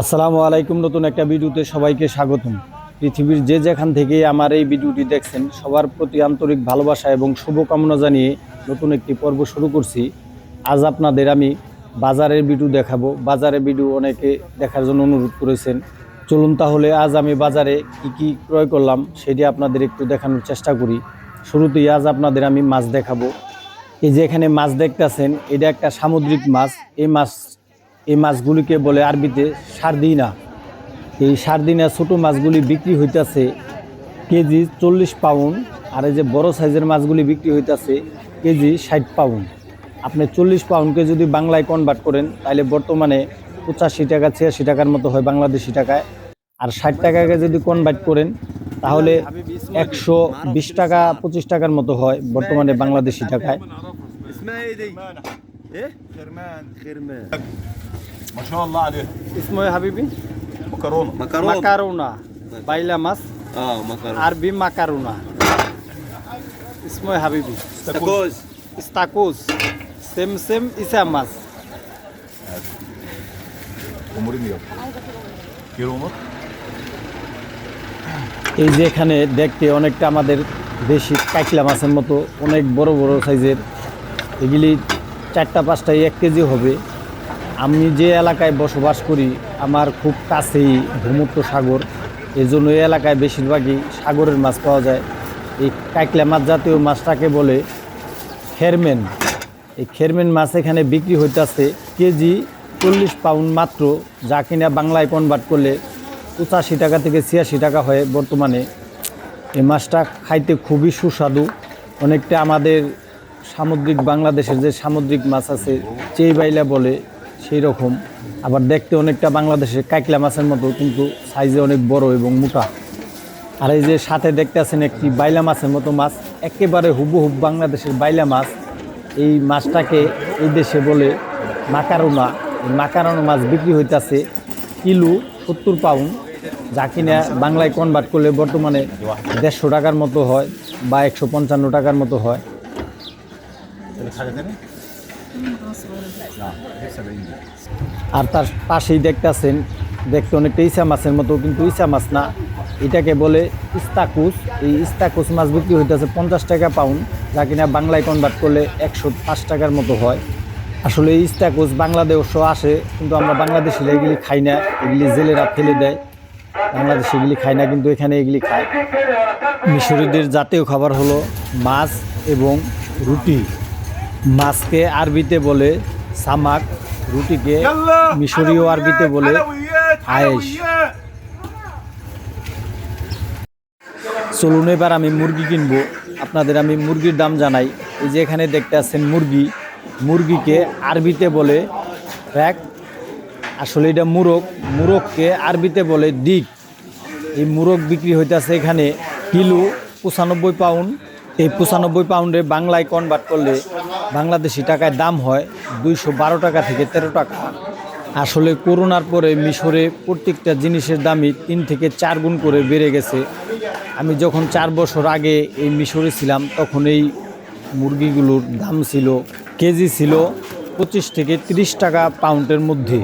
আসসালামু আলাইকুম, নতুন একটা ভিডিওতে সবাইকে স্বাগতম। পৃথিবীর যে যেখান থেকে আমার এই ভিডিওটি দেখছেন, সবার প্রতি আন্তরিক ভালোবাসা এবং শুভকামনা জানিয়ে নতুন একটি পর্ব শুরু করছি। আজ আপনাদের আমি বাজারের ভিডিও দেখাবো। বাজারের ভিডিও অনেকে দেখার জন্য অনুরোধ করেছেন। চলুন তাহলে আজ আমি বাজারে কি কি ক্রয় করলাম, সেটি আপনাদের একটু দেখানোর চেষ্টা করি। শুরুতেই আজ আপনাদের আমি মাছ দেখাবো। এই যে এখানে মাছ দেখতেছেন, এটা একটা সামুদ্রিক মাছ। এই মাছ এই মাছগুলিকে বলে আরবিতে সারদিনা। এই সারদিনা ছোট মাছগুলি বিক্রি হইতেছে কেজি চল্লিশ পাউন্ড আর এই যে বড় সাইজের মাছগুলি বিক্রি হইতেছে কেজি ষাট পাউন্ড। আপনি চল্লিশ পাউন্ডকে যদি বাংলায় কনভার্ট করেন তাহলে বর্তমানে পঁচাশি টাকা, ছিয়াশি টাকার মতো হয় বাংলাদেশি টাকায়। আর ষাট টাকাকে যদি কনভার্ট করেন, তাহলে একশো বিশ টাকা, পঁচিশ টাকার মতো হয় বর্তমানে বাংলাদেশি টাকায়। ايه دي؟ ايه؟ خرمان خرمان ما شاء الله عليه ইসময় হাবিবি مكرونه مكرونه মাকারুনা বাইলা মাছ اه مكرونه আরবি মাকারুনা ইসময় হাবিবি استاكوز স্তাকুস সেম সেম ইসা মাছ اموريني يلا كيلو ونص এই যে এখানে দেখতে অনেকটা আমাদের দেশি কাইকলা মাছের মতো অনেক বড় বড় সাইজের এগুলি চারটা, পাঁচটায় এক কেজি হবে। আমি যে এলাকায় বসবাস করি, আমার খুব কাছেই ভূমুক্ত সাগর। এই জন্য এই এলাকায় বেশিরভাগই সাগরের মাছ পাওয়া যায়। এই কাইকলা মাছ জাতীয় মাছটাকে বলে খেরমেন। এই খেরমেন মাছ এখানে বিক্রি হইতেছে কেজি চল্লিশ পাউন্ড মাত্র, যা কিনা বাংলায় কনভার্ট করলে পঁচাশি টাকা থেকে ছিয়াশি টাকা হয় বর্তমানে। এই মাছটা খাইতে খুবই সুস্বাদু। অনেকটা আমাদের সামুদ্রিক বাংলাদেশের যে সামুদ্রিক মাছ আছে, চেই বাইলা বলে সেই রকম। আবার দেখতে অনেকটা বাংলাদেশের কাইকলা মাছের মতো, কিন্তু সাইজে অনেক বড় এবং মোটা। আর এই যে সাথে দেখতে আছেন একটি বাইলা মাছের মতো মাছ, একেবারে হুবহুব বাংলাদেশের বাইলা মাছ। এই মাছটাকে এই দেশে বলে মাকারোনা মাকারোনা মাছ বিক্রি হইতাছে কিলো সত্তর পাউন্ড, যা কিনা বাংলায় কনভার্ট করলে বর্তমানে দেড়শো টাকার মতো হয় বা একশো পঞ্চান্ন টাকার মতো হয়। আর তার পাশেই দেখতেছেন, দেখতে অনেকটা ইসা মাছের মতো, কিন্তু ইসা মাছ না। এটাকে বলে ইস্তাকুস। এই ইস্তাকুস মাছ বিক্রি হইতেছে পঞ্চাশ টাকা পাউন্ড যা কিনা বাংলায় কনভার্ট করলে একশো পাঁচ টাকার মতো হয়। আসলে এই ইস্তাকুস বাংলাদেশও আসে, কিন্তু আমরা বাংলাদেশিরা এগুলি খাই না। এগুলি জেলেরা ফেলে দেয়। বাংলাদেশে এগুলি খায় না, কিন্তু এখানে এগুলি খায়। মিশরীদের জাতীয় খাবার হলো মাছ এবং রুটি। মাছকে আরবিতে বলে সামাক রুটিকে মিশরীয় আরবিতে বলে আয়েশ। চলুন এবার আমি মুরগি কিনবো। আপনাদের আমি মুরগির দাম জানাই। এই যে এখানে দেখতে আছেন মুরগি। মুরগিকে আরবিতে বলে ফ্যাক। আসলে এটা মুরগ। মুরগকে আরবিতে বলে দিক এই মুরগ বিক্রি হইতেছে এখানে কিলো পঁচানব্বই পাউন্ড। এই পঁচানব্বই পাউন্ডে বাংলায় কনভার্ট করলে বাংলাদেশি টাকায় দাম হয় দুইশো বারো টাকা থেকে তেরো টাকা। আসলে করোনার পরে মিশরে প্রত্যেকটা জিনিসের দামই তিন থেকে চার গুণ করে বেড়ে গেছে। আমি যখন চার বছর আগে এই মিশরে ছিলাম, তখন এই মুরগিগুলোর দাম ছিল, কেজি ছিল পঁচিশ থেকে তিরিশ টাকা পাউন্ডের মধ্যে।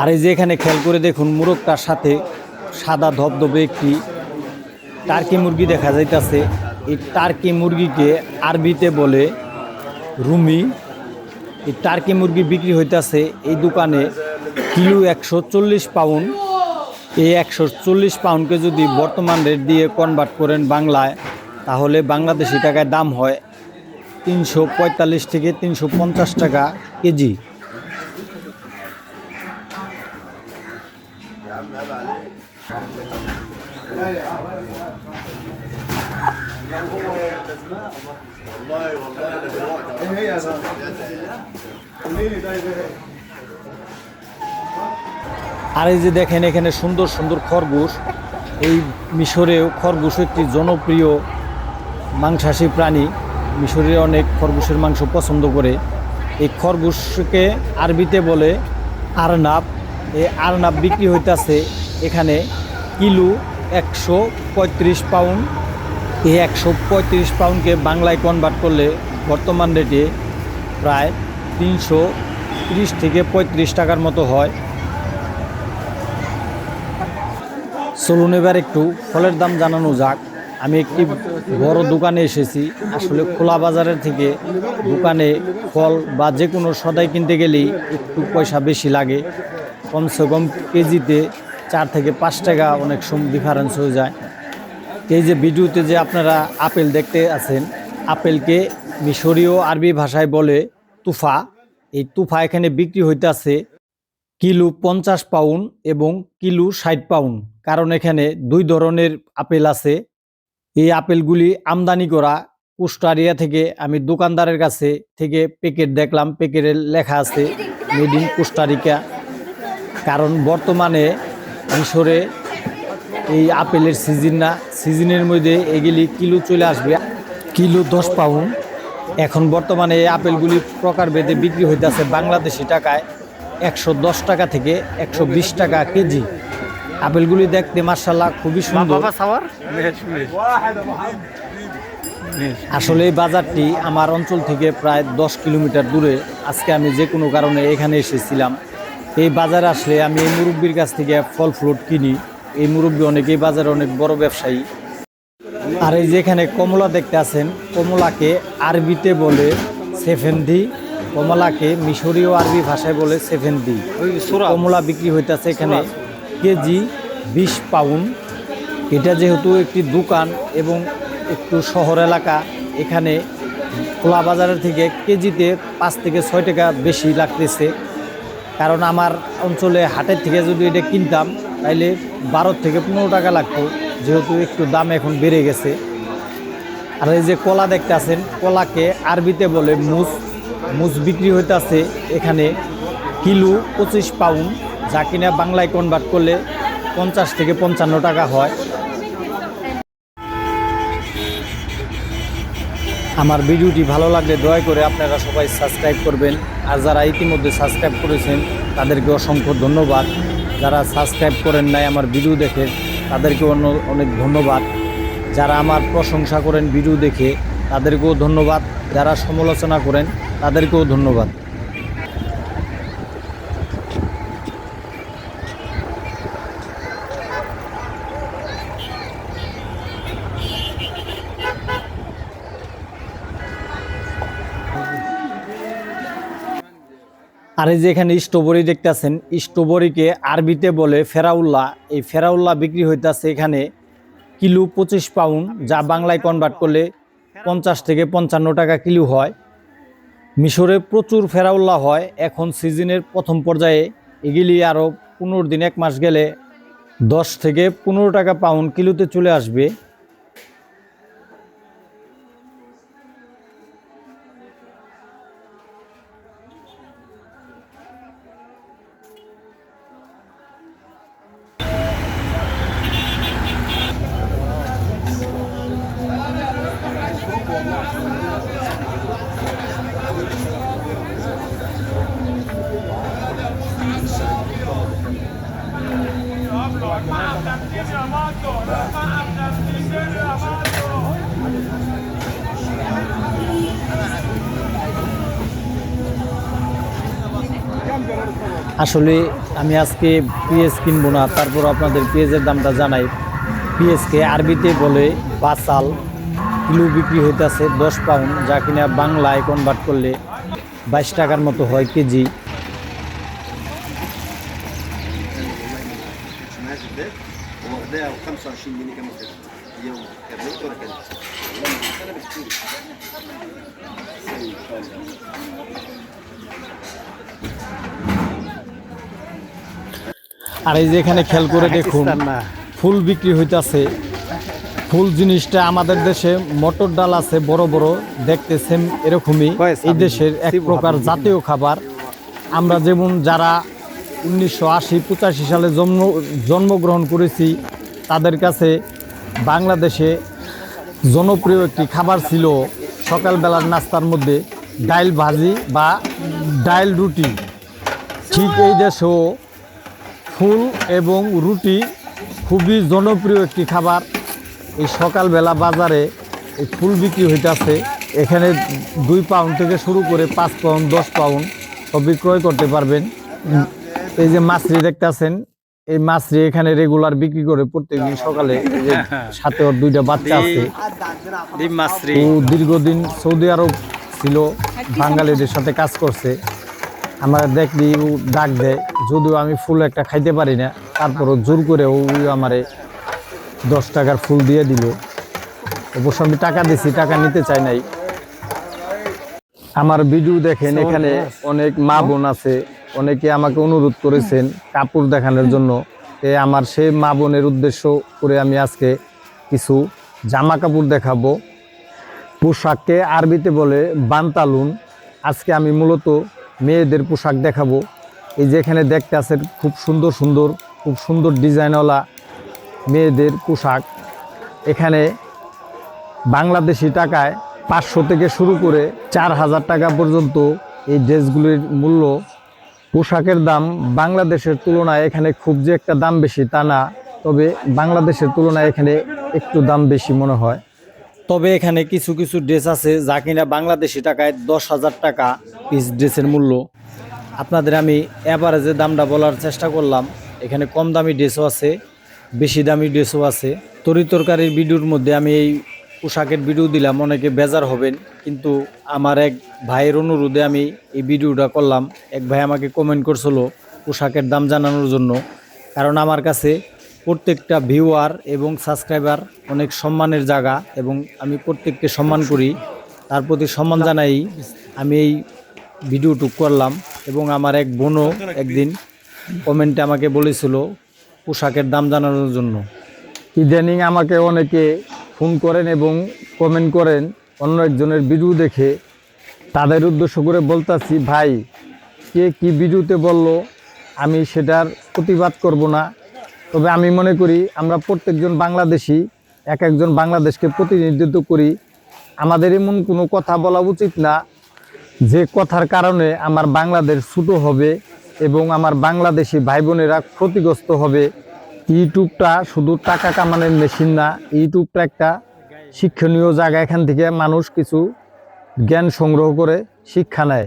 আর এই যে এখানে খেয়াল করে দেখুন, মুরগটার সাথে সাদা ধবধবে একটি টার্কি মুরগি দেখা যাইতাছে। এই টার্কি মুরগিকে আরবিতে বলে রুমি, এই টার্কি মুরগি বিক্রি হইতাছে এই দোকানে কিলো একশো চল্লিশ পাউন্ড। এই একশো চল্লিশ পাউন্ডকে যদি বর্তমান রেট দিয়ে কনভার্ট করেন বাংলায়, তাহলে বাংলাদেশি টাকায় দাম হয় তিনশো পঁয়তাল্লিশ থেকে তিনশো পঞ্চাশ টাকা কেজি। আর এই যে দেখেন, এখানে সুন্দর সুন্দর খরগোশ। এই মিশরেও খরগোশ একটি জনপ্রিয় মাংসাশী প্রাণী। মিশরে অনেক খরগোশের মাংস পছন্দ করে। এই খরগোশকে আরবিতে বলে আরনাব। এই আরনাব বিক্রি হইতাছে এখানে কিলো একশো পঁয়ত্রিশ পাউন্ড। এই একশো পঁয়ত্রিশ পাউন্ডকে বাংলায় কনভার্ট করলে বর্তমান রেটে প্রায় তিনশো তিরিশ থেকে পঁয়ত্রিশ টাকার মতো হয়। চলুন এবার একটু ফলের দাম জানানো যাক। আমি একটি বড় দোকানে এসেছি। আসলে খোলা বাজারের থেকে দোকানে ফল বা যে কোনো সদাই কিনতে গেলেই একটু পয়সা বেশি লাগে। কমসে কম কেজিতে চার থেকে পাঁচ টাকা অনেক সময় ডিফারেন্স হয়ে যায়। এই যে ভিডিওতে যে আপনারা আপেল দেখতে আছেন, আপেলকে মিশরীয় আরবি ভাষায় বলে তুফা। এই তুফা এখানে বিক্রি হইতেছে কিলো পঞ্চাশ পাউন্ড এবং কিলো ষাট পাউন্ড। কারণ এখানে দুই ধরনের আপেল আছে। এই আপেলগুলি আমদানি করা কুস্টারিয়া থেকে আমি দোকানদারের কাছে থেকে প্যাকেট দেখলাম। প্যাকেটে লেখা আছে মেড ইন কুস্টারিকা কারণ বর্তমানে মিশরে এই আপেলের সিজন না। সিজনের মধ্যে এগুলি কিলো চলে আসবে। কিলো দশ পাউন্ড। এখন বর্তমানে এই আপেলগুলি প্রকারভেদে বিক্রি হইতেছে বাংলাদেশি টাকায় একশো দশ টাকা থেকে একশো বিশ টাকা কেজি। আপেলগুলি দেখতে মার্শাল্লাহ খুবই সুন্দর। আসলে এই বাজারটি আমার অঞ্চল থেকে প্রায় দশ কিলোমিটার দূরে। আজকে আমি যে কোনো কারণে এখানে এসেছিলাম। এই বাজারে আসলে আমি এই মুরব্বীর কাছ থেকে ফল ফ্রুট কিনি। এই মুরব্বী অনেকেই বাজারে অনেক বড় ব্যবসায়ী। আর এই যেখানে কমলা দেখতে আছেন কমলাকে আরবিতে বলে সেভেন্দি কমলাকে মিশরীয় আরবি ভাষায় বলে সেভেন্দি কমলা বিক্রি হইতেছে এখানে কেজি বিশ পাউন্ড। এটা যেহেতু একটি দোকান এবং একটু শহর এলাকা এখানে খোলা বাজারের থেকে কেজিতে পাঁচ থেকে ছয় টাকা বেশি লাগতেছে। কারণ আমার অঞ্চলে হাটের থেকে যদি এটা কিনতাম তাইলে বারো থেকে পনেরো টাকা লাগতো। যেহেতু একটু দাম এখন বেড়ে গেছে। আর এই যে কলা দেখতে আছেন, কলাকে আরবিতে বলে মুস। মুস বিক্রি হইতেছে এখানে কিলো পঁচিশ পাউন্ড, যা কিনা বাংলায় কনভার্ট করলে পঞ্চাশ থেকে পঞ্চান্ন টাকা হয়। আমার ভিডিওটি ভালো লাগলে দয়া করে আপনারা সবাই সাবস্ক্রাইব করবেন। আর যারা ইতিমধ্যে সাবস্ক্রাইব করেছেন, তাদেরকে অসংখ্য ধন্যবাদ। যারা সাবস্ক্রাইব করেন নাই আমার ভিডিও দেখে তাদেরকে অন্য অনেক ধন্যবাদ। যারা আমার প্রশংসা করেন ভিডিও দেখে, তাদেরকেও ধন্যবাদ। যারা সমালোচনা করেন, তাদেরকেও ধন্যবাদ। আর এই যে এখানে স্ট্রবেরি দেখতেছেন, স্ট্রবেরিকে আরবিতে বলে ফেরাউল্লা এই ফেরাউল্লা বিক্রি হইতাছে এখানে কিলো পঁচিশ পাউন্ড, যা বাংলায় কনভার্ট করলে পঞ্চাশ থেকে পঞ্চান্ন টাকা কিলো হয়। মিশরে প্রচুর ফেরাউল্লাহ হয়, এখন সিজনের প্রথম পর্যায়ে। এগুলি আরও পনেরো দিন, এক মাস গেলে দশ থেকে পনেরো টাকা পাউন্ড কিলোতে চলে আসবে। আসলে আমি আজকে পেঁয়াজ কিনবো না, তারপর আপনাদের পেঁয়াজের দামটা জানাই। পেঁয়াজকে আরবিতে বলে বাসাল, কিলো বিক্রি হইতেছে দশ পাউন্ড যা কিনা বাংলায় কনভার্ট করলে বাইশ টাকার মতো হয় কেজি। واخدها 25 جنيه كمان كده يوم كانت ولا كانت انا بشتري ان شاء الله আর এই যে এখানে খেয়াল করে দেখুন ফুল বিক্রি হইতাছে ফুল জিনিসটা আমাদের দেশে মটর ডাল আছে বড় বড় দেখতে সেম এরকমই এই দেশের এক প্রকার জাতীয় খাবার আমরা যেমন যারা উনিশশো আশি পঁচাশি সালে জন্ম জন্মগ্রহণ করেছি তাদের কাছে বাংলাদেশে জনপ্রিয় একটি খাবার ছিল সকালবেলার নাস্তার মধ্যে ডাইল ভাজি বা ডাইল রুটি। ঠিক এই দেশেও ফুল এবং রুটি খুবই জনপ্রিয় একটি খাবার। এই সকালবেলা বাজারে এই ফুল বিক্রি হইতেছে। এখানে দুই পাউন্ড থেকে শুরু করে পাঁচ পাউন্ড, দশ পাউন্ড সব বিক্রয় করতে পারবেন। এই যে মাছরি দেখতেছেন এই মাছরি এখানে রেগুলার বিক্রি করে প্রত্যেকদিন সকালে এই সাথে ওর দুইটা বাচ্চা আছে। ও দীর্ঘদিন সৌদি আরব ছিল বাঙালিদের সাথে কাজ করছে। আমার দেখলি ও ডাক দেয় যদিও আমি ফুল একটা খাইতে পারি না তারপরও জোর করে ও আমারে দশ টাকার ফুল দিয়ে দিল। অবশ্য আমি টাকা দিছি টাকা নিতে চাই নাই। আমার ভিডিও দেখেন এখানে অনেক মা বোন আছে। অনেকে আমাকে অনুরোধ করেছেন কাপড় দেখানোর জন্য। এ আমার সেই মা বোনের উদ্দেশ্য করে আমি আজকে কিছু জামা কাপড় দেখাবো। পোশাককে আরবিতে বলে বান্তালুন। আজকে আমি মূলত মেয়েদের পোশাক দেখাবো। এই যে এখানে দেখতে আছেন, খুব সুন্দর সুন্দর, খুব সুন্দর ডিজাইনওয়ালা মেয়েদের পোশাক। এখানে বাংলাদেশি টাকায় পাঁচশো থেকে শুরু করে চার হাজার টাকা পর্যন্ত এই ড্রেসগুলির মূল্য পোশাকের দাম বাংলাদেশের তুলনায় এখানে খুব যে একটা দাম বেশি তা না, তবে বাংলাদেশের তুলনায় এখানে একটু দাম বেশি মনে হয়। তবে এখানে কিছু কিছু ড্রেস আছে যা কিনা বাংলাদেশি টাকায় দশ হাজার টাকা পিস ড্রেসের মূল্য। আপনাদের আমি অ্যাভারেজে দামটা বলার চেষ্টা করলাম। এখানে কম দামি ড্রেসও আছে, বেশি দামি ড্রেসও আছে। তরি তরকারির ভিডিওর মধ্যে আমি এই পোশাকের ভিডিও দিলাম, অনেকে বেজার হবেন, কিন্তু আমার এক ভাইয়ের অনুরোধে আমি এই ভিডিওটা করলাম। এক ভাই আমাকে কমেন্ট করছিল পোশাকের দাম জানানোর জন্য, কারণ আমার কাছে প্রত্যেকটা ভিউয়ার এবং সাবস্ক্রাইবার অনেক সম্মানের জায়গা এবং আমি প্রত্যেককে সম্মান করি। তার প্রতি সম্মান জানাই আমি এই ভিডিওটুক করলাম এবং আমার এক বোনও একদিন কমেন্টে আমাকে বলেছিল পোশাকের দাম জানানোর জন্য। ইদানিং আমাকে অনেকে ফোন করেন এবং কমেন্ট করেন, অন্য একজনের ভিডিও দেখে। তাদের উদ্দেশ্য করে বলতাছি, ভাই, কে কি ভিডিওতে বলল? আমি সেটার প্রতিবাদ করব না। তবে আমি মনে করি, আমরা প্রত্যেকজন বাংলাদেশি, এক একজন বাংলাদেশকে প্রতিনিধিত্ব করি। আমাদের এমন কোনো কথা বলা উচিত না, যে কথার কারণে আমার বাংলাদেশ ছোটো হবে এবং আমার বাংলাদেশি ভাই বোনেরা ক্ষতিগ্রস্ত হবে। ইউটিউবটা শুধু টাকা কামানোর মেশিন না, ইউটিউবটা একটা শিক্ষণীয় জায়গা। এখান থেকে মানুষ কিছু জ্ঞান সংগ্রহ করে শিক্ষা নেয়।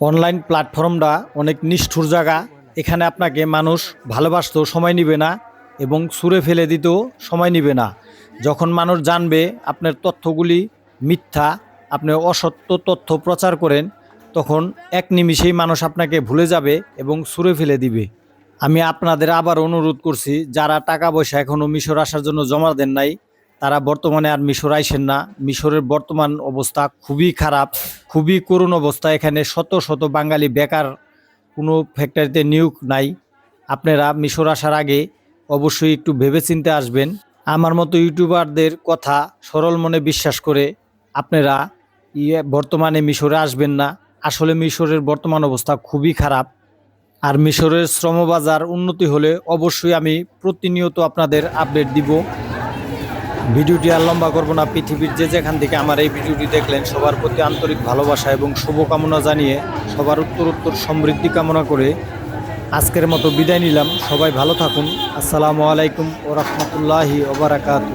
অনলাইন প্ল্যাটফর্মটা অনেক নিষ্ঠুর জায়গা। এখানে আপনাকে মানুষ ভালোবাসতেও সময় নিবে না এবং সুরে ফেলে দিতেও সময় নিবে না। যখন মানুষ জানবে আপনার তথ্যগুলি মিথ্যা, আপনি অসত্য তথ্য প্রচার করেন, তখন এক নিমিষেই মানুষ আপনাকে ভুলে যাবে এবং সুরে ফেলে দিবে। আমি আপনাদের আবার অনুরোধ করছি, যারা টাকা পয়সা এখনও মিশর আসার জন্য জমা দেন নাই, তারা বর্তমানে আর মিশর আইসেন না। মিশরের বর্তমান অবস্থা খুবই খারাপ, খুবই করুণ অবস্থা। এখানে শত শত বাঙালি বেকার, কোনো ফ্যাক্টরিতে নিয়োগ নাই। আপনারা মিশর আসার আগে অবশ্যই একটু ভেবেচিন্তে আসবেন। আমার মতো ইউটিউবারদের কথা সরল মনে বিশ্বাস করে আপনারা ইয়ে বর্তমানে মিশরে আসবেন না। আসলে মিশরের বর্তমান অবস্থা খুবই খারাপ। আর মিশরের শ্রমবাজার উন্নতি হলে অবশ্যই আমি প্রতিনিয়ত আপনাদের আপডেট দিব। ভিডিওটি আর লম্বা করব না, পৃথিবীর যে যেখান থেকে আমার এই ভিডিওটি দেখলেন, সবার প্রতি আন্তরিক ভালোবাসা এবং শুভকামনা জানিয়ে সবার উত্তর উত্তর সমৃদ্ধি কামনা করে আজকের মতো বিদায় নিলাম। সবাই ভালো থাকুন। আসসালামু আলাইকুম ও রহমতুল্লাহি ওবরাকাতু